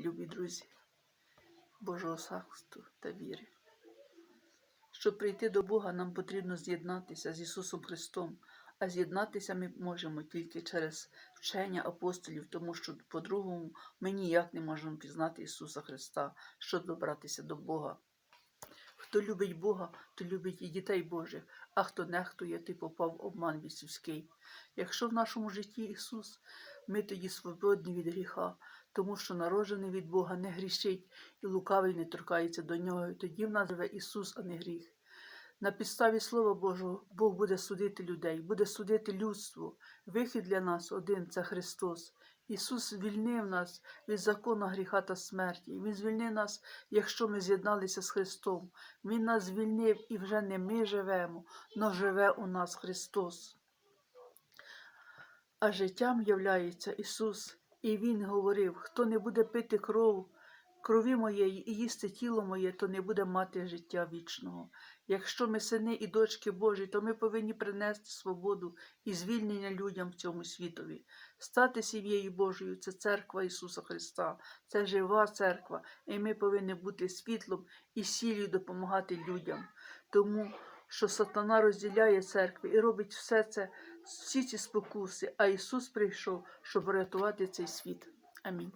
любі друзі, Божого захисту та віри. Щоб прийти до Бога, нам потрібно з'єднатися з Ісусом Христом, а з'єднатися ми можемо тільки через вчення апостолів, тому що по-другому ми ніяк не можемо пізнати Ісуса Христа, щоб добратися до Бога. Хто любить Бога, то любить і дітей Божих, а хто нехтує, той попав в обман бісівський. Якщо в нашому житті Ісус, ми тоді свободні від гріха, тому що народжений від Бога не грішить, і лукавий не торкається до нього, і тоді в нас живе Ісус, а не гріх. На підставі Слова Божого Бог буде судити людей, буде судити людство. Вихід для нас один це Христос. Ісус звільнив нас від закону гріха та смерті. Він звільнив нас, якщо ми з'єдналися з Христом. Він нас звільнив і вже не ми живемо, но живе у нас Христос. А життям являється Ісус, і Він говорив: хто не буде пити кров, крові моєї і їсти тіло моє, то не буде мати життя вічного. Якщо ми сини і дочки Божі, то ми повинні принести свободу і звільнення людям в цьому світові. Стати сім'єю Божою це церква Ісуса Христа, це жива церква, і ми повинні бути світлом і сіллю допомагати людям. Тому що сатана розділяє церкви і робить все це, всі ці спокуси, а Ісус прийшов, щоб врятувати цей світ. Амінь.